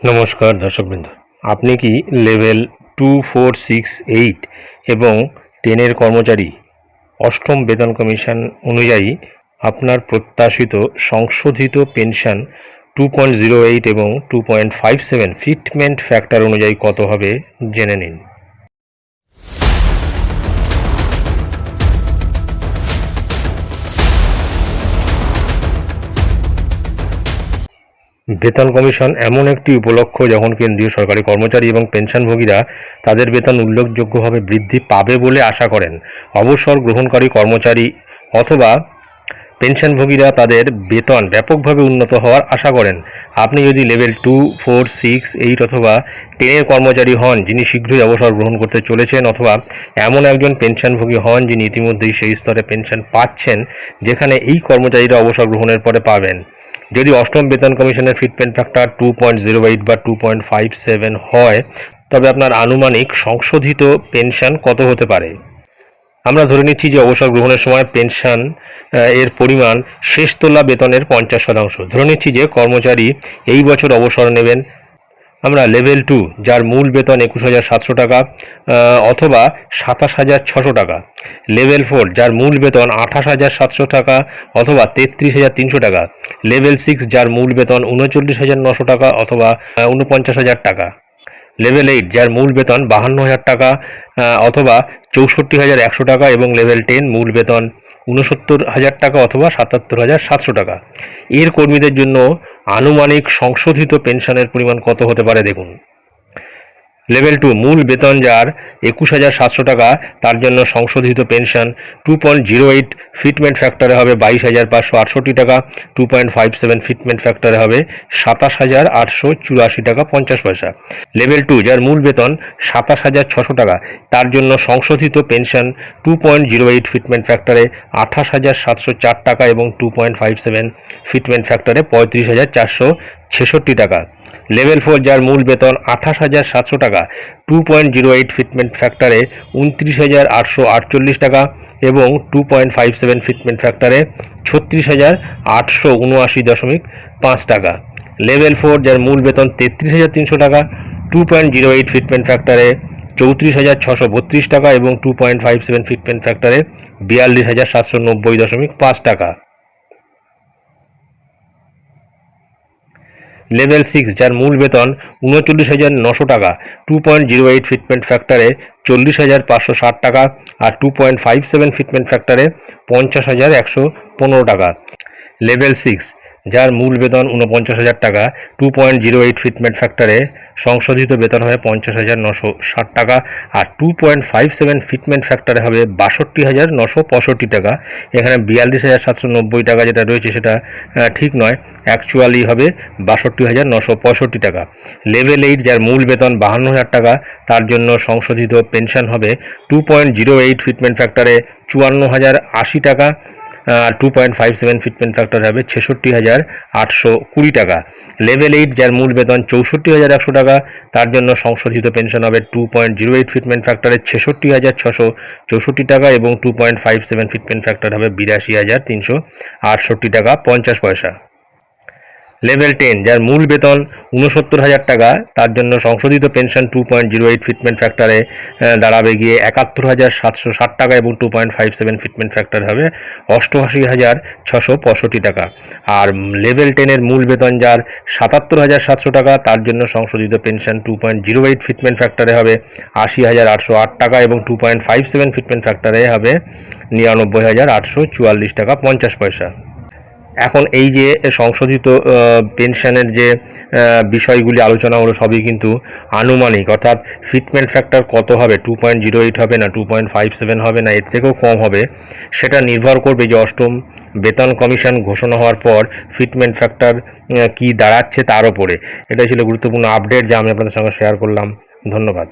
নমস্কার দর্শকবৃন্দ। আপনি কি level two, four, six, eight এবং টেনের কর্মচারী অষ্টম বেতন কমিশন অনুযায়ী আপনার প্রত্যাশিত সংশোধিত pension two point zero eight এবং two point five seven fitment factor অনুযায়ী কত হবে জেনে নিন। বেতন কমিশন এমন একটি উপলক্ষ যখন কেন্দ্রীয় সরকারি কর্মচারী এবং পেনশনভোগীরা তাদের বেতন উল্লেখযোগ্যভাবে বৃদ্ধি পাবে বলে আশা করেন। অবসর গ্রহণকারী কর্মচারী অথবা পেনশনভোগীরা তাদের বেতন ব্যাপকভাবে উন্নত হওয়ার আশা করেন। আপনি যদি level two, four, six, eight অথবা টেনের কর্মচারী হন, যিনি শীঘ্রই অবসর গ্রহণ করতে চলেছেন, অথবা এমন একজন পেনশনভোগী হন, যিনি ইতিমধ্যেই সেই স্তরে পেনশন পাচ্ছেন, যেখানে এই কর্মচারীরা অবসর গ্রহণের পরে পাবেন। যদি অষ্টম বেতন কমিশনের fitment factor two point zero eight বা টু পয়েন্ট ফাইভ সেভেন হয়, তবে আপনার আনুমানিক সংশোধিত পেনশন কত হতে পারে? আমরা ধরে নিচ্ছি যে অবসর গ্রহণের সময় পেনশন এর পরিমাণ শেষ তোলা বেতনের পঞ্চাশ শতাংশ। ধরে নিচ্ছি যে কর্মচারী এই বছর অবসর নেবেন আমরা লেভেল টু যার মূল বেতন একুশ হাজার সাতশো টাকা অথবা সাতাশ হাজার ছশো টাকা। লেভেল ফোর যার মূল বেতন আঠাশ হাজার সাতশো টাকা, অথবা তেত্রিশ হাজার তিনশো টাকা। লেভেল সিক্স যার মূল বেতন উনচল্লিশ হাজার নশো টাকা, অথবা উনপঞ্চাশ হাজার টাকা। লেভেল এইট যার মূল বেতন বাহান্ন হাজার টাকা অথবা চৌষট্টি হাজার একশো টাকা এবং লেভেল টেন মূল বেতন উনসত্তর হাজার টাকা অথবা সাতাত্তর হাজার সাতশো টাকা। এর কর্মীদের জন্য আনুমানিক সংশোধিত পেনশনের পরিমাণ কত হতে পারে দেখুন। লেভেল টু মূল বেতন যার একুশ হাজার সাতশো টাকা, তার জন্য সংশোধিত pension two point zero eight fitment ফ্যাক্টরে হবে বাইশ হাজার পাঁচশো আটষট্টি টাকা two point five seven fitment ফ্যাক্টরে হবে সাতাশ হাজার আটশো চুরাশি টাকা পঞ্চাশ পয়সা। লেভেল টু যার মূল বেতন সাতাশ হাজার ছশো টাকা, তার জন্য সংশোধিত pension two point zero eight fitment ফ্যাক্টরে আঠাশ হাজার সাতশো চার টাকা এবং two point five seven fitment ফ্যাক্টরে পঁয়ত্রিশ হাজার চারশো ছেষট্টি টাকা। লেভেল ফোর যার মূল বেতন আঠাশ হাজার সাতশো টাকা two point zero eight fitment ফ্যাক্টরে উনত্রিশ হাজার আটশো আটচল্লিশ টাকা এবং two point five seven fitment ফ্যাক্টরে ছত্রিশ হাজার আটশো উনআশি দশমিক পাঁচ টাকা। লেভেল ফোর যার মূল বেতন তেত্রিশ হাজার তিনশো টাকা two point zero eight fitment ফ্যাক্টরে চৌত্রিশ হাজার ছশো বত্রিশ টাকা এবং two point five seven fitment ফ্যাক্টরে বিয়াল্লিশ হাজার সাতশো নব্বই দশমিক পাঁচ টাকা। লেভেল সিক্স, যার মূল বেতন উনচল্লিশ হাজার নশো টাকা। Two point zero eight fitment ফ্যাক্টরে চল্লিশ হাজার পাঁচশো ষাট টাকা আর two point five seven fitment ফ্যাক্টরে পঞ্চাশ হাজার একশো পনেরো টাকা। লেভেল সিক্স যার মূল বেতন উনপঞ্চাশ হাজার টাকা two point zero eight fitment ফ্যাক্টরে সংশোধিত বেতন হবে পঞ্চাশ হাজার নশো ষাট টাকা আর two point five seven fitment ফ্যাক্টরে হবে বাষট্টি হাজার নশো পঁয়ষট্টি টাকা। এখানে বিয়াল্লিশ হাজার সাতশো নব্বই টাকা যেটা রয়েছে সেটা ঠিক নয় অ্যাকচুয়ালি হবে বাষট্টি হাজার নশো পঁয়ষট্টি টাকা। লেভেল এইট যার মূল বেতন বাহান্ন হাজার টাকা, তার জন্য সংশোধিত পেনশন হবে two point zero eight fitment ফ্যাক্টরে চুয়ান্ন হাজার আশি টাকা। Two point five seven fitment factor হবে ছেষট্টি হাজার আটশো কুড়ি টাকা। লেভেল এইট যার মূল বেতন চৌষট্টি হাজার একশো টাকা, তার জন্য সংশোধিত পেনশন হবে two point zero eight fitment ফ্যাক্টরে ছেষট্টি হাজার ছশো চৌষট্টি টাকা এবং two point five seven fitment factor হবে বিরাশি হাজার তিনশো আটষট্টি টাকা পঞ্চাশ পয়সা। লেভেল টেন, যার মূল বেতন উনসত্তর হাজার টাকা, তার জন্য সংশোধিত pension two point zero eight fitment ফ্যাক্টরে দাঁড়াবে গিয়ে একাত্তর হাজার সাতশো ষাট টাকা এবং two point five seven fitment factor হবে অষ্টআশি হাজার ছশো পঁয়ষট্টি টাকা। আর লেভেল টেনের মূল বেতন যার সাতাত্তর হাজার সাতশো টাকা, তার জন্য সংশোধিত pension two point zero eight fitment ফ্যাক্টরে হবে আশি হাজার আটশো আট টাকা এবং two point five seven fitment ফ্যাক্টরে হবে নিরানব্বই হাজার আটশো চুয়াল্লিশ টাকা পঞ্চাশ পয়সা। এখন এই যে সংশোধিত পেনশনের যে বিষয়গুলি আলোচনা হলো সবই কিন্তু আনুমানিক। অর্থাৎ ফিটমেন্ট ফ্যাক্টর কত হবে? টু পয়েন্ট জিরো এইট হবে না? টু পয়েন্ট ফাইভ সেভেন হবে না? এর থেকেও কম হবে। সেটা নির্ভর করবে যে অষ্টম বেতন কমিশন ঘোষণা হওয়ার পর ফিটমেন্ট ফ্যাক্টর কি দাঁড়াচ্ছে তার ওপরে। এটা ছিল গুরুত্বপূর্ণ আপডেট যা আমি আপনাদের সঙ্গে শেয়ার করলাম। ধন্যবাদ।